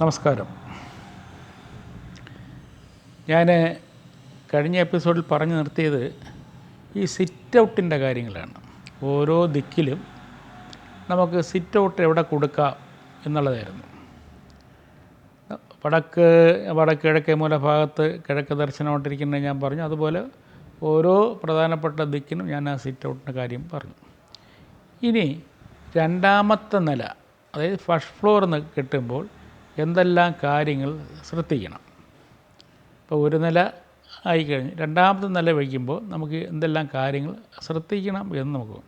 നമസ്കാരം. ഞാൻ കഴിഞ്ഞ എപ്പിസോഡിൽ പറഞ്ഞു നിർത്തിയത് ഈ സിറ്റ് ഔട്ടിന്റെ കാര്യങ്ങളാണ്. ഓരോ ദിക്കിലും നമുക്ക് സിറ്റ് ഔട്ട് എവിടെ കൊടുക്കാം എന്നുള്ളതായിരുന്നു. വടക്ക് വടക്ക് കിഴക്കേ മൂല ഭാഗത്ത് കിഴക്ക് ദർശനമായിട്ടിരിക്കുന്നത് ഞാൻ പറഞ്ഞു. അതുപോലെ ഓരോ പ്രധാനപ്പെട്ട ദിക്കിനും ഞാൻ ആ സിറ്റ് ഔട്ടിന്റെ കാര്യം പറഞ്ഞു. ഇനി രണ്ടാമത്തെ നില അതായത് ഫസ്റ്റ് ഫ്ലോർ എന്ന് കിട്ടുമ്പോൾ എന്തെല്ലാം കാര്യങ്ങൾ ശ്രദ്ധിക്കണം. ഇപ്പോൾ ഒരു നില ആയിക്കഴിഞ്ഞ് രണ്ടാമത്തെ നില വയ്ക്കുമ്പോൾ നമുക്ക് എന്തെല്ലാം കാര്യങ്ങൾ ശ്രദ്ധിക്കണം എന്ന് നമുക്ക്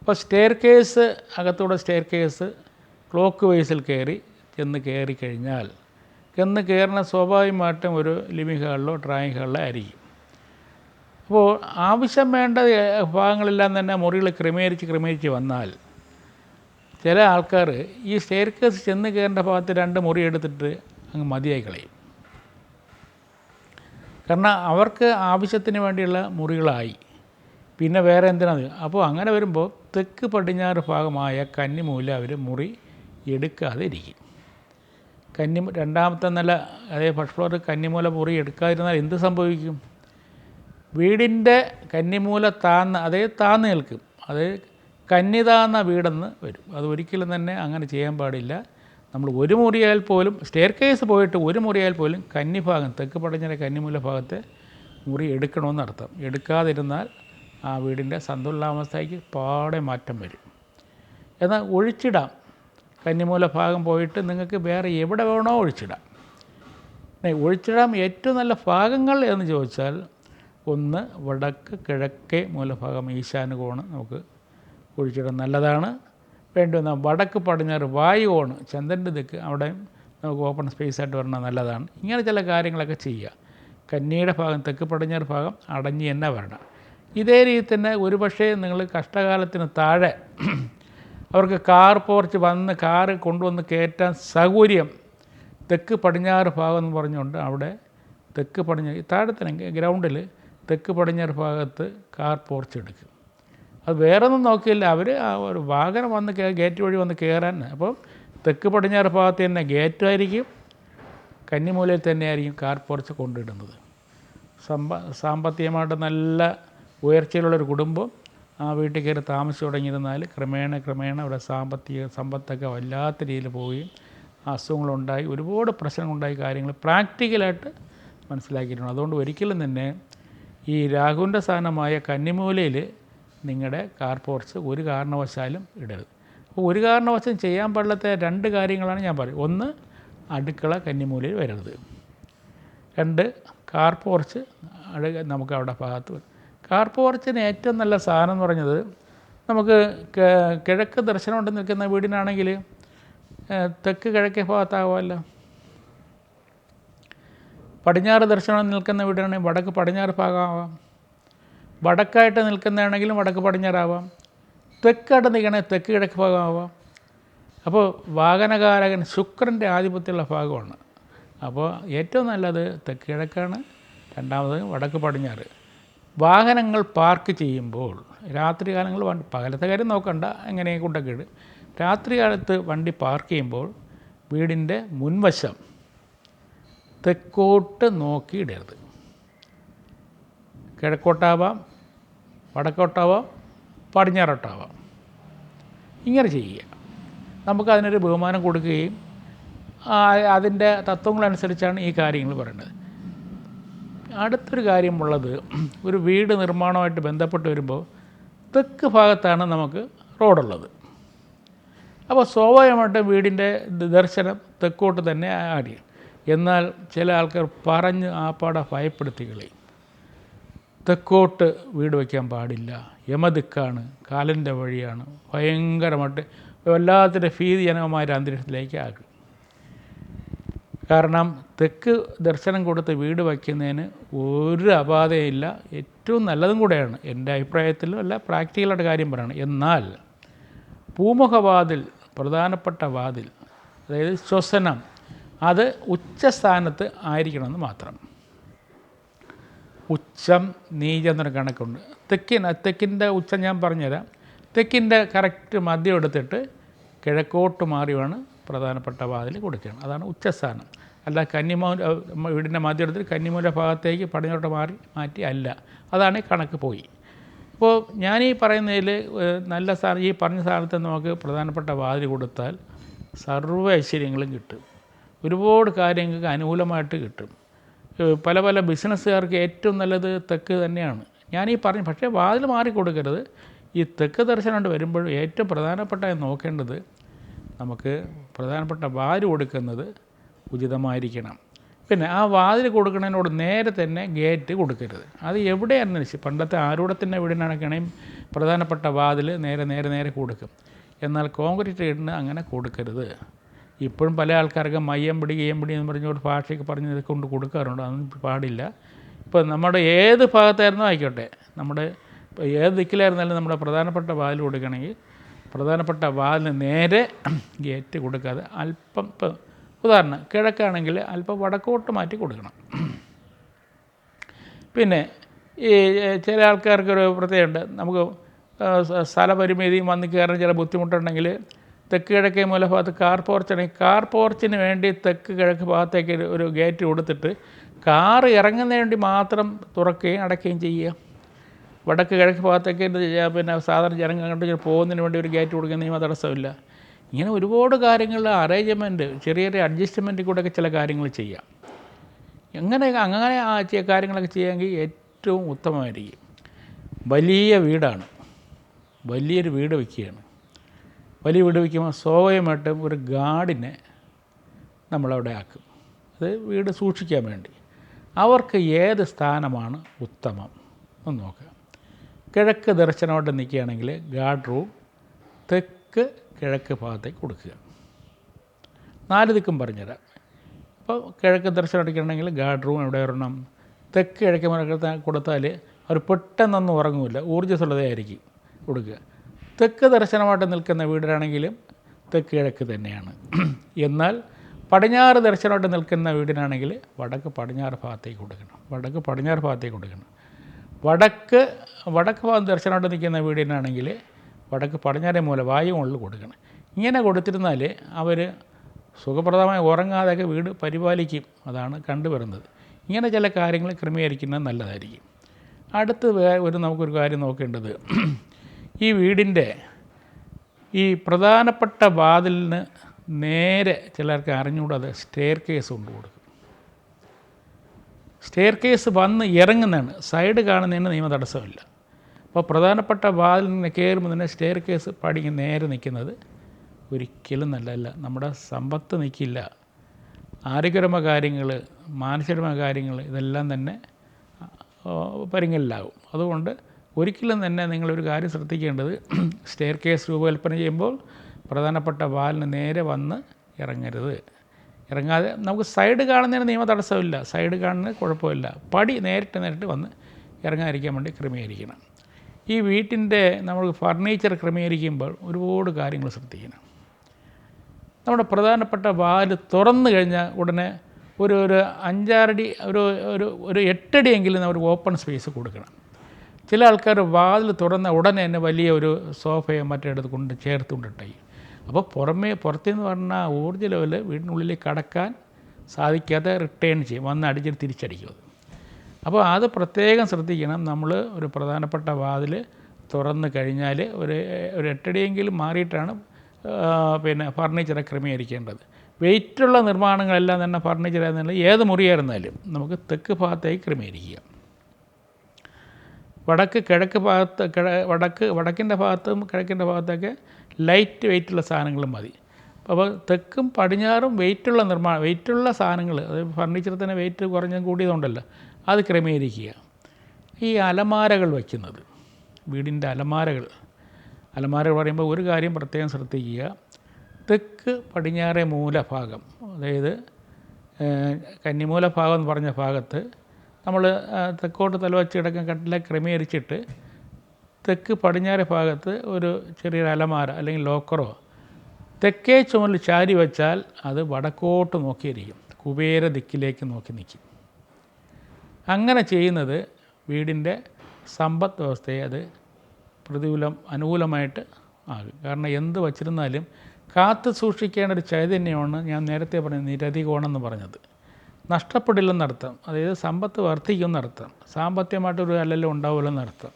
ഇപ്പോൾ സ്റ്റെയർ കേസ് അകത്തൂടെ സ്റ്റെയർ കേസ് ക്ലോക്ക് വൈസിൽ കയറി ചെന്ന് കയറി കഴിഞ്ഞാൽ ചെന്ന് കയറുന്ന സ്വാഭാവികമായിട്ടും ഒരു ലിവിങ് ഹാളിലോ ഡ്രായിങ് ഹാളിലോ ആയിരിക്കും. അപ്പോൾ ആവശ്യം വേണ്ട ഭാഗങ്ങളെല്ലാം തന്നെ മുറികൾ ക്രമീകരിച്ച് ക്രമീകരിച്ച് വന്നാൽ ചില ആൾക്കാർ ഈ സ്റ്റെയർക്കേസ് ചെന്ന് കയറേണ്ട ഭാഗത്ത് രണ്ട് മുറി എടുത്തിട്ട് അങ്ങ് മതിയായി കളയും. കാരണം അവർക്ക് ആവശ്യത്തിന് വേണ്ടിയുള്ള മുറികളായി. പിന്നെ വേറെ എന്തിനാണ് അപ്പോൾ അങ്ങനെ വരുമ്പോൾ തെക്ക് പടിഞ്ഞാറ് ഭാഗമായ കന്നിമൂല അവർ മുറി എടുക്കാതെ ഇരിക്കും. കന്നി രണ്ടാമത്തെ നില അതായത് ഫസ്റ്റ് ഫ്ലോർ കന്നിമൂല മുറി എടുക്കാതിരുന്നാൽ എന്ത് സംഭവിക്കും? വീടിന്റെ കന്നിമൂല താന്ന് അതായത് താന്ന് നിൽക്കും അത് കന്നി എന്ന വീടെന്ന് വരും. അത് ഒരിക്കലും തന്നെ അങ്ങനെ ചെയ്യാൻ പാടില്ല. നമ്മൾ ഒരു മുറിയായാൽ പോലും സ്റ്റെയർ കേസ് പോയിട്ട് ഒരു മുറിയായാൽ പോലും കന്നി ഭാഗം തെക്ക് പടിഞ്ഞാറ കന്നിമൂല ഭാഗത്തെ മുറി എടുക്കണമെന്ന് അർത്ഥം. എടുക്കാതിരുന്നാൽ ആ വീടിന്റെ സന്തുലിതാവസ്ഥയ്ക്ക് പാടെ മാറ്റം വരും. എന്നാൽ ഒഴിച്ചിടാം. കന്നിമൂല ഭാഗം പോയിട്ട് നിങ്ങൾക്ക് വേറെ എവിടെ വേണോ ഒഴിച്ചിടാം. ഒഴിച്ചിടാം ഏറ്റവും നല്ല ഭാഗങ്ങൾ എന്ന് ചോദിച്ചാൽ ഒന്ന് വടക്ക് കിഴക്കേ മൂലഭാഗം ഈശാനുകോണ് നമുക്ക് ഒഴിച്ചിടാൻ നല്ലതാണ്. വേണ്ടി വന്നാൽ വടക്ക് പടിഞ്ഞാറ് വായു ഓണ് ചന്ദ്രന്റെ ദിക്ക് അവിടെ നമുക്ക് ഓപ്പൺ സ്പേസ് ആയിട്ട് വരണം നല്ലതാണ്. ഇങ്ങനെ ചില കാര്യങ്ങളൊക്കെ ചെയ്യുക. കന്നിയുടെ ഭാഗം തെക്ക് പടിഞ്ഞാറ് ഭാഗം അടഞ്ഞ് തന്നെ വരണം. ഇതേ രീതി തന്നെ ഒരുപക്ഷേ നിങ്ങൾ കഷ്ടകാലത്തിന് താഴെ അവർക്ക് കാർ പോർച്ച് വന്ന് കാറ് കൊണ്ടുവന്ന് കയറ്റാൻ സൗകര്യം തെക്ക് പടിഞ്ഞാറ് ഭാഗം എന്ന് പറഞ്ഞുകൊണ്ട് അവിടെ തെക്ക് പടിഞ്ഞാറ് താഴത്തിന് ഗ്രൗണ്ടിൽ തെക്ക് പടിഞ്ഞാറ് ഭാഗത്ത് കാർ പോർച്ച് എടുക്കും. അത് വേറെ ഒന്നും നോക്കിയില്ല. അവർ ആ ഒരു വാഹനം വന്ന് ഗേറ്റ് വഴി വന്ന് കയറാൻ അപ്പോൾ തെക്ക് പടിഞ്ഞാറ് ഭാഗത്ത് തന്നെ ഗേറ്റായിരിക്കും കന്നിമൂലയിൽ തന്നെയായിരിക്കും കാർ പുറച്ച് കൊണ്ടിടുന്നത്. സമ്പ സാമ്പത്തികമായിട്ട് നല്ല ഉയർച്ചയിലുള്ളൊരു കുടുംബം. ആ വീട്ടിൽ കയറി താമസിച്ചു തുടങ്ങിയിരുന്നാൽ ക്രമേണ ക്രമേണ അവിടെ സാമ്പത്തിക സമ്പത്തൊക്കെ വല്ലാത്ത രീതിയിൽ പോവുകയും അസുഖങ്ങളുണ്ടായി ഒരുപാട് പ്രശ്നങ്ങളുണ്ടായി കാര്യങ്ങൾ പ്രാക്ടിക്കലായിട്ട് മനസ്സിലാക്കിയിട്ടുണ്ട്. അതുകൊണ്ട് ഒരിക്കലും തന്നെ ഈ രാഹുവിന്റെ സ്ഥാനമായ കന്നിമൂലയിൽ നിങ്ങളുടെ കാർ പോർട്സ് ഒരു കാരണവശാലും ഇടരുത്. അപ്പോൾ ഒരു കാരണവശാലും ചെയ്യാൻ പാടില്ലാത്ത രണ്ട് കാര്യങ്ങളാണ് ഞാൻ പറയുന്നത് ഒന്ന് അടുക്കള കന്നിമൂലയിൽ വരരുത്. രണ്ട് കാർ പോർച്ച് നമുക്ക് അവിടെ ഭാഗത്ത് കാർ പോർച്ചിന് ഏറ്റവും നല്ല സാധനം എന്ന് പറഞ്ഞത് നമുക്ക് കിഴക്ക് ദർശനം കൊണ്ട് നിൽക്കുന്ന വീടിനാണെങ്കിൽ തെക്ക് കിഴക്കേ ഭാഗത്താകുമല്ലോ പടിഞ്ഞാറ് ദർശനം നിൽക്കുന്ന വീടാണെങ്കിൽ വടക്ക് പടിഞ്ഞാറ് ഭാഗമാവാം. വടക്കായിട്ട് നിൽക്കുന്നതാണെങ്കിലും വടക്ക് പടിഞ്ഞാറാവാം. തെക്കായിട്ട് നിൽക്കണമെങ്കിൽ തെക്ക് കിഴക്ക് ഭാഗമാവാം. അപ്പോൾ വാഹനകാരകൻ ശുക്രന്റെ ആധിപത്യമുള്ള ഭാഗമാണ്. അപ്പോൾ ഏറ്റവും നല്ലത് തെക്ക് കിഴക്കാണ് രണ്ടാമത് വടക്ക് പടിഞ്ഞാറ്. വാഹനങ്ങൾ പാർക്ക് ചെയ്യുമ്പോൾ രാത്രി കാലങ്ങൾ വണ്ടി പകലത്തെ കാര്യം നോക്കണ്ട എങ്ങനെ കൊണ്ടൊക്കെ ഇട്. രാത്രി കാലത്ത് വണ്ടി പാർക്ക് ചെയ്യുമ്പോൾ വീടിന്റെ മുൻവശം തെക്കോട്ട് നോക്കി ഇടരുത് കിഴക്കോട്ടാവാം വടക്കോട്ടാവാം പടിഞ്ഞാറോട്ടാവാം. ഇങ്ങനെ ചെയ്യുക. നമുക്ക് അതിനൊരു ബഹുമാനം കൊടുക്കുകയും അതിന്റെ തത്വങ്ങളനുസരിച്ചാണ് ഈ കാര്യങ്ങൾ പറയുന്നത്. അടുത്തൊരു കാര്യമുള്ളത് ഒരു വീട് നിർമ്മാണമായിട്ട് ബന്ധപ്പെട്ട് വരുമ്പോൾ തെക്ക് ഭാഗത്താണ് നമുക്ക് റോഡുള്ളത്. അപ്പോൾ സ്വാഭാവികമായിട്ടും വീടിന്റെ ദർശനം തെക്കോട്ട് തന്നെ ആടി എന്നാൽ ചില ആൾക്കാർ പറഞ്ഞ് ആപ്പാടെ ഭയപ്പെടുത്തി കളയും. തെക്കോട്ട് വീട് വയ്ക്കാൻ പാടില്ല. യമദിക്കാണ് കാലന്റെ വഴിയാണ്. ഭയങ്കരമായിട്ട് വല്ലാത്തൊരു ഭീതിജനകമായ ഒരു അന്തരീക്ഷത്തിലേക്ക് ആക്കും കാരണം തെക്ക് ദർശനം കൊടുത്ത് വീട് വയ്ക്കുന്നതിന് ഒരു അപാധയില്ല ഏറ്റവും നല്ലതും കൂടെയാണ്. എന്റെ അഭിപ്രായത്തിലും അല്ല പ്രാക്ടിക്കലായിട്ട് കാര്യം പറയണം. എന്നാൽ പൂമുഖവാതിൽ പ്രധാനപ്പെട്ട വാതിൽ അതായത് ശ്വസനം അത് ഉച്ചസ്ഥാനത്ത് ആയിരിക്കണമെന്ന് മാത്രം. ഉച്ചം നീചം എന്നൊരു കണക്കുണ്ട്. തെക്കിന് തെക്കിന്റെ ഉച്ചം ഞാൻ പറഞ്ഞുതരാം. തെക്കിന്റെ കറക്റ്റ് മദ്യം എടുത്തിട്ട് കിഴക്കോട്ട് മാറി വേണം പ്രധാനപ്പെട്ട വാതിൽ കൊടുക്കുകയാണ് അതാണ് ഉച്ചസ്ഥാനം. അല്ല കന്നിമൂല വീടിന്റെ മദ്യം എടുത്തിട്ട് കന്നിമൂല ഭാഗത്തേക്ക് പടിഞ്ഞോട്ട് മാറി മാറ്റി അല്ല. അതാണ് കണക്ക് പോയി. അപ്പോൾ ഞാൻ ഈ പറയുന്നതിൽ നല്ല സ്ഥാനം ഈ പറഞ്ഞ സ്ഥാനത്ത് നമുക്ക് പ്രധാനപ്പെട്ട വാതിൽ കൊടുത്താൽ സർവ ഐശ്വര്യങ്ങളും കിട്ടും. ഒരുപാട് കാര്യങ്ങൾക്ക് അനുകൂലമായിട്ട് കിട്ടും. പല പല ബിസിനസ്സുകാർക്ക് ഏറ്റവും നല്ലത് തെക്ക് തന്നെയാണ്. ഈ പറഞ്ഞു പക്ഷേ വാതിൽ മാറി കൊടുക്കരുത്. ഈ തെക്ക് ദർശനമായിട്ട് വരുമ്പോഴും ഏറ്റവും പ്രധാനപ്പെട്ട നോക്കേണ്ടത് നമുക്ക് പ്രധാനപ്പെട്ട വാതിൽ കൊടുക്കുന്നത് ഉചിതമായിരിക്കണം. പിന്നെ ആ വാതിൽ കൊടുക്കുന്നതിനോട് നേരെ തന്നെ ഗേറ്റ് കൊടുക്കരുത്. അത് എവിടെയാണെന്ന് വെച്ച് പണ്ടത്തെ ആരൂഢത്തിന്റെ വീടിനാണെങ്കിൽ പ്രധാനപ്പെട്ട വാതിൽ നേരെ നേരെ നേരെ കൊടുക്കും. എന്നാൽ കോൺക്രീറ്റ് വീടിന് അങ്ങനെ കൊടുക്കരുത്. ഇപ്പോഴും പല ആൾക്കാർക്ക് മയ്യം പിടി ഗെയ്യം പിടി എന്ന് പറഞ്ഞുകൊണ്ട് ഭാഷയ്ക്ക് പറഞ്ഞ് ഇതൊക്കെ കൊണ്ട് കൊടുക്കാറുണ്ട്. അതൊന്നും പാടില്ല. ഇപ്പോൾ നമ്മുടെ ഏത് ഭാഗത്തായിരുന്നോ ആയിക്കോട്ടെ നമ്മുടെ ഏത് ദിക്കിലായിരുന്നാലും നമ്മുടെ പ്രധാനപ്പെട്ട വാതിൽ കൊടുക്കണമെങ്കിൽ പ്രധാനപ്പെട്ട വാതിന് നേരെ ഗേറ്റ് കൊടുക്കാതെ അല്പം ഇപ്പം ഉദാഹരണം കിഴക്കാണെങ്കിൽ അല്പം വടക്കോട്ട് മാറ്റി കൊടുക്കണം. പിന്നെ ഈ ചില ആൾക്കാർക്കൊരു പ്രത്യേകമുണ്ട് നമുക്ക് സ്ഥലപരിമിതിയും വന്ന് കയറാൻ ചില ബുദ്ധിമുട്ടുണ്ടെങ്കിൽ തെക്ക് കിഴക്കേ മൂലഭാഗത്ത് കാർ പോർച്ചാണെങ്കിൽ കാർ പോർച്ചിന് വേണ്ടി തെക്ക് കിഴക്ക് ഭാഗത്തേക്ക് ഒരു- ഗേറ്റ് കൊടുത്തിട്ട് കാർ ഇറങ്ങുന്നതിന് വേണ്ടി മാത്രം തുറക്കുകയും അടയ്ക്കുകയും ചെയ്യുക. വടക്ക് കിഴക്ക് ഭാഗത്തേക്ക് പിന്നെ സാധാരണ ജനങ്ങൾ അങ്ങോട്ട് പോകുന്നതിന് വേണ്ടി ഒരു ഗേറ്റ് കൊടുക്കുന്ന നിയമ തടസ്സമില്ല ഇങ്ങനെ ഒരുപാട് കാര്യങ്ങളിൽ അറേഞ്ച്മെന്റ് ചെറിയ ചെറിയ അഡ്ജസ്റ്റ്മെന്റിൽ കൂടെയൊക്കെ ചില കാര്യങ്ങൾ ചെയ്യാം. എങ്ങനെ അങ്ങനെ ആ കാര്യങ്ങളൊക്കെ ചെയ്യാമെങ്കിൽ ഏറ്റവും ഉത്തമമായിരിക്കും. വലിയ വീടാണ്. വലിയൊരു വീട് വയ്ക്കുകയാണ്. വലിയ വീട് വയ്ക്കുമ്പോൾ സ്വാഭാവികമായിട്ടും ഒരു ഗാർഡിനെ നമ്മളവിടെ ആക്കും. അത് വീട് സൂക്ഷിക്കാൻ വേണ്ടി. അവർക്ക് ഏത് സ്ഥാനമാണ് ഉത്തമം? എന്ന് നോക്കുക കിഴക്ക് ദർശനമായിട്ട് നിൽക്കുകയാണെങ്കിൽ ഗാർഡ് റൂം തെക്ക് കിഴക്ക് ഭാഗത്തേക്ക് കൊടുക്കുക. നാല് ദിക്കും പറഞ്ഞുതരാം. അപ്പോൾ കിഴക്ക് ദർശനം എടുക്കുകയാണെങ്കിൽ ഗാർഡ് റൂം എവിടെ വരണം തെക്ക് കിഴക്ക് മുറക്കത്ത് കൊടുത്താൽ അവർ പെട്ടെന്നൊന്നും ഉറങ്ങില്ല ഊർജസ്വലതയായിരിക്കും കൊടുക്കുക. തെക്ക് ദർശനമായിട്ട് നിൽക്കുന്ന വീടിനാണെങ്കിലും തെക്ക് കിഴക്ക് തന്നെയാണ്. എന്നാൽ പടിഞ്ഞാറ് ദർശനമായിട്ട് നിൽക്കുന്ന വീടിനാണെങ്കിൽ വടക്ക് പടിഞ്ഞാറ് ഭാഗത്തേക്ക് കൊടുക്കണം വടക്ക് പടിഞ്ഞാറ് ഭാഗത്തേക്ക് കൊടുക്കണം വടക്ക് വടക്ക് ഭാഗം ദർശനമായിട്ട് നിൽക്കുന്ന വീടിനാണെങ്കിൽ വടക്ക് പടിഞ്ഞാറേ മൂല വായു മുകളിൽ കൊടുക്കണം. ഇങ്ങനെ കൊടുത്തിരുന്നാൽ അവർ സുഖപ്രദമായി ഉറങ്ങാതെയൊക്കെ വീട് പരിപാലിക്കും. അതാണ് കണ്ടുവരുന്നത്. ഇങ്ങനെ ചില കാര്യങ്ങൾ ക്രമീകരിക്കുന്നത് നല്ലതായിരിക്കും. അടുത്ത് ഒരു നമുക്കൊരു കാര്യം നോക്കേണ്ടത്. ഈ വീടിന്റെ ഈ പ്രധാനപ്പെട്ട വാതിലിന് നേരെ ചിലർക്ക് അറിഞ്ഞുകൂടാതെ സ്റ്റെയർ കേസ് കൊണ്ട് കൊടുക്കും. സ്റ്റെയർ കേസ് വന്ന് ഇറങ്ങുന്നതാണ്. സൈഡ് കാണുന്നതിന് നിയമ തടസ്സമില്ല. അപ്പോൾ പ്രധാനപ്പെട്ട വാതിൽ നിന്ന് കയറുമ്പോൾ തന്നെ സ്റ്റെയർ കേസ് പടിക്ക് നേരെ നിൽക്കുന്നത് ഒരിക്കലും നല്ലതല്ല. നമ്മുടെ സമ്പത്ത് നിൽക്കില്ല. ആരോഗ്യപരമായ കാര്യങ്ങൾ മാനസികപരമായ കാര്യങ്ങൾ ഇതെല്ലാം തന്നെ പരിങ്ങലിലാകും അതുകൊണ്ട് ഒരിക്കലും തന്നെ നിങ്ങളൊരു കാര്യം ശ്രദ്ധിക്കേണ്ടത് സ്റ്റെയർ കേസ് രൂപകൽപ്പന ചെയ്യുമ്പോൾ പ്രധാനപ്പെട്ട വാലിന് നേരെ വന്ന് ഇറങ്ങരുത്. ഇറങ്ങാതെ നമുക്ക് സൈഡ് കാണുന്നതിന് നിയമ തടസ്സമില്ല. സൈഡ് കാണുന്നത് കുഴപ്പമില്ല. പടി നേരിട്ട് നേരിട്ട് വന്ന് ഇറങ്ങാതിരിക്കാൻ വേണ്ടി ക്രമീകരിക്കണം. ഈ വീട്ടിന്റെ നമ്മൾ ഫർണിച്ചർ ക്രമീകരിക്കുമ്പോൾ ഒരുപാട് കാര്യങ്ങൾ ശ്രദ്ധിക്കണം. നമ്മുടെ പ്രധാനപ്പെട്ട വാൽ തുറന്നു കഴിഞ്ഞാൽ ഉടനെ ഒരു ഒരു അഞ്ചാറടി ഒരു ഒരു ഒരു എട്ടടിയെങ്കിലും നമ്മൾ ഓപ്പൺ സ്പേസ് കൊടുക്കണം. ചില ആൾക്കാർ വാതിൽ തുറന്ന ഉടനെ തന്നെ വലിയ ഒരു സോഫയെ മറ്റേടത്ത് കൊണ്ട് ചേർത്ത് കൊണ്ടിട്ടായി അപ്പോൾ പുറമേ പുറത്തേന്ന് പറഞ്ഞാൽ ഊർജ ലെവൽ വീടിനുള്ളിൽ കടക്കാൻ സാധിക്കാതെ റിട്ടേൺ ചെയ്യും. വന്ന് അടിച്ചിട്ട് തിരിച്ചടിക്കും അപ്പോൾ അത് പ്രത്യേകം ശ്രദ്ധിക്കണം. നമ്മൾ ഒരു പ്രധാനപ്പെട്ട വാതിൽ തുറന്ന് കഴിഞ്ഞാൽ ഒരു ഒരു എട്ടടിയെങ്കിലും മാറിയിട്ടാണ് പിന്നെ ഫർണിച്ചറെ ക്രമീകരിക്കേണ്ടത്. വെയിറ്റുള്ള നിർമ്മാണങ്ങളെല്ലാം തന്നെ ഫർണിച്ചർ ഏത് മുറിയായിരുന്നാലും നമുക്ക് തെക്ക് ഭാഗത്തേക്ക് ക്രമീകരിക്കുക വടക്ക് കിഴക്ക് ഭാഗത്ത് കിഴ വടക്ക് വടക്കിന്റെ ഭാഗത്തും കിഴക്കിന്റെ ഭാഗത്തൊക്കെ ലൈറ്റ് വെയിറ്റുള്ള സാധനങ്ങളും മതി. അപ്പോൾ തെക്കും പടിഞ്ഞാറും വെയിറ്റുള്ള നിർമ്മാണം വെയിറ്റുള്ള സാധനങ്ങൾ അതായത് ഫർണിച്ചർ തന്നെ വെയിറ്റ് കുറഞ്ഞും കൂടിയതുകൊണ്ടല്ലോ അത് ക്രമീകരിക്കുക. ഈ അലമാരകൾ വയ്ക്കുന്നത് വീടിന്റെ അലമാരകൾ അലമാരകൾ പറയുമ്പോൾ ഒരു കാര്യം പ്രത്യേകം ശ്രദ്ധിക്കുക. തെക്ക് പടിഞ്ഞാറേ മൂലഭാഗം അതായത് കന്നിമൂലഭാഗം കന്നിമൂല ഭാഗം എന്ന് പറഞ്ഞ ഭാഗത്ത് നമ്മൾ തെക്കോട്ട് തലവച്ച് കിടക്കാൻ കട്ടിലെ ക്രമീകരിച്ചിട്ട് തെക്ക് പടിഞ്ഞാറ് ഭാഗത്ത് ഒരു ചെറിയൊരു അലമാര അല്ലെങ്കിൽ ലോക്കറോ തെക്കേ ചുമലിൽ ചാരി വച്ചാൽ അത് വടക്കോട്ട് നോക്കിയിരിക്കും. കുബേര ദിക്കിലേക്ക് നോക്കി നിൽക്കും. അങ്ങനെ ചെയ്യുന്നത് വീടിന്റെ സമ്പദ് വ്യവസ്ഥയെ അത് പ്രതികൂലം അനുകൂലമായിട്ട് ആകും. കാരണം എന്ത് വച്ചിരുന്നാലും കാത്തു സൂക്ഷിക്കേണ്ട ഒരു ചൈതന്യമാണ് ഞാൻ നേരത്തെ പറഞ്ഞ നിരധികോണം എന്ന് പറഞ്ഞത്. നഷ്ടപ്പെടില്ലെന്നർത്ഥം അതായത് സമ്പത്ത് വർദ്ധിക്കുമെന്നർത്ഥം സാമ്പത്തികമായിട്ടൊരു അല്ലല്ലോ ഉണ്ടാവില്ലെന്നർത്ഥം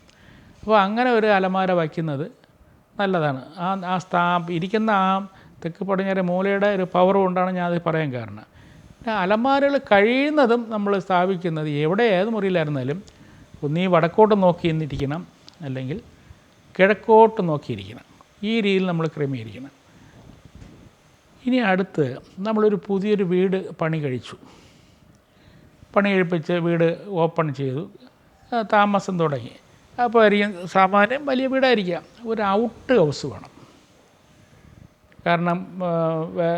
അപ്പോൾ അങ്ങനെ ഒരു അലമാര വയ്ക്കുന്നത് നല്ലതാണ്. ആ ആ സ്ഥാ ഇരിക്കുന്ന ആ തെക്ക് പടിഞ്ഞാറ് മൂലയുടെ ഒരു പവർ കൊണ്ടാണ് ഞാൻ പറയാൻ കാരണം. പിന്നെ അലമാരകൾ കഴിയുന്നതും നമ്മൾ സ്ഥാപിക്കുന്നത് എവിടെ ഏത് മുറിയിലായിരുന്നാലും ഒന്നീ വടക്കോട്ട് നോക്കി എന്നിരിക്കണം അല്ലെങ്കിൽ കിഴക്കോട്ട് നോക്കിയിരിക്കണം. ഈ രീതിയിൽ നമ്മൾ ക്രമീകരിക്കണം. ഇനി അടുത്ത് നമ്മളൊരു പുതിയൊരു വീട് പണി കഴിച്ചു. പണി കഴിപ്പിച്ച് വീട് ഓപ്പൺ ചെയ്തു. താമസം തുടങ്ങി. അപ്പോൾ ആയിരിക്കും സാമാന്യം വലിയ വീടായിരിക്കാം. ഒരു ഔട്ട് ഹൗസ് വേണം. കാരണം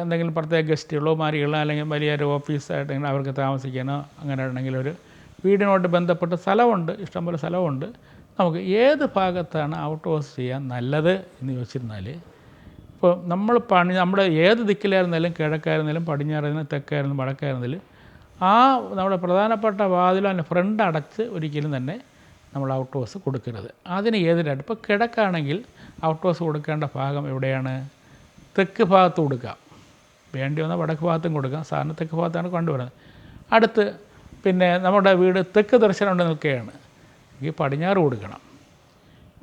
എന്തെങ്കിലും പ്രത്യേക ഗസ്റ്റുകളോ മാരികളോ അല്ലെങ്കിൽ വലിയൊരു ഓഫീസായിട്ട് അവർക്ക് താമസിക്കാനോ അങ്ങനെ ആണെങ്കിൽ ഒരു വീടിനോട് ബന്ധപ്പെട്ട സ്ഥലമുണ്ട്. ഇഷ്ടംപോലെ സ്ഥലമുണ്ട്. നമുക്ക് ഏത് ഭാഗത്താണ് ഔട്ട് ഹൗസ് ചെയ്യാൻ നല്ലത് എന്ന് ചോദിച്ചിരുന്നാൽ ഇപ്പോൾ നമ്മൾ പണി നമ്മുടെ ഏത് ദിക്കിലായിരുന്നാലും കിഴക്കായിരുന്നാലും പടിഞ്ഞാറായിരുന്നാലും തെക്കായിരുന്നാലും വടക്കായിരുന്നാലും ആ നമ്മുടെ പ്രധാനപ്പെട്ട വാതിൽ അതിന്റെ ഫ്രണ്ട് അടച്ച് ഒരിക്കലും തന്നെ നമ്മൾ ഔട്ട് ഹൗസ് കൊടുക്കരുത്. അതിന് ഏതിനായിട്ട് ഇപ്പോൾ കിഴക്കാണെങ്കിൽ ഔട്ട് ഹൗസ് കൊടുക്കേണ്ട ഭാഗം എവിടെയാണ്? തെക്ക് ഭാഗത്ത് കൊടുക്കാം വേണ്ടി വന്നാൽ വടക്ക് ഭാഗത്തും കൊടുക്കാം. സാധാരണ തെക്ക് ഭാഗത്താണ് കൊണ്ടുവരുന്നത്. അടുത്ത് പിന്നെ നമ്മുടെ വീട് തെക്ക് ദർശനമുണ്ട് നിൽക്കുകയാണ്. ഈ പടിഞ്ഞാറ് കൊടുക്കണം.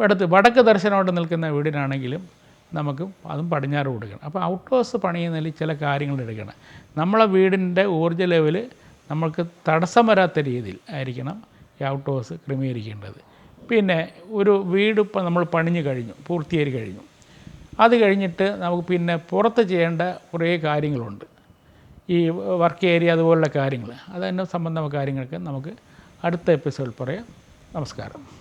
അടുത്ത് വടക്ക് ദർശനമായിട്ട് നിൽക്കുന്ന വീടിനാണെങ്കിലും നമുക്ക് അതും പടിഞ്ഞാറ് കൊടുക്കണം. അപ്പോൾ ഔട്ട് ഹൗസ് പണിയുന്നതിൽ ചില കാര്യങ്ങൾ എടുക്കണം. നമ്മളെ വീടിന്റെ ഊർജ ലെവൽ നമ്മൾക്ക് തടസ്സം വരാത്ത രീതിയിൽ ആയിരിക്കണം ഈ ഔട്ട് ഹൗസ് ക്രമീകരിക്കേണ്ടത്. പിന്നെ ഒരു വീട് ഇപ്പം നമ്മൾ പണിഞ്ഞു കഴിഞ്ഞു പൂർത്തിയായി കഴിഞ്ഞു. അത് കഴിഞ്ഞിട്ട് നമുക്ക് പിന്നെ പുറത്ത് ചെയ്യേണ്ട കുറേ കാര്യങ്ങളുണ്ട്. ഈ വർക്ക് ഏരിയ അതുപോലുള്ള കാര്യങ്ങൾ അതിനെ സംബന്ധമായ കാര്യങ്ങൾക്ക് നമുക്ക് അടുത്ത എപ്പിസോഡിൽ പറയാം. നമസ്കാരം.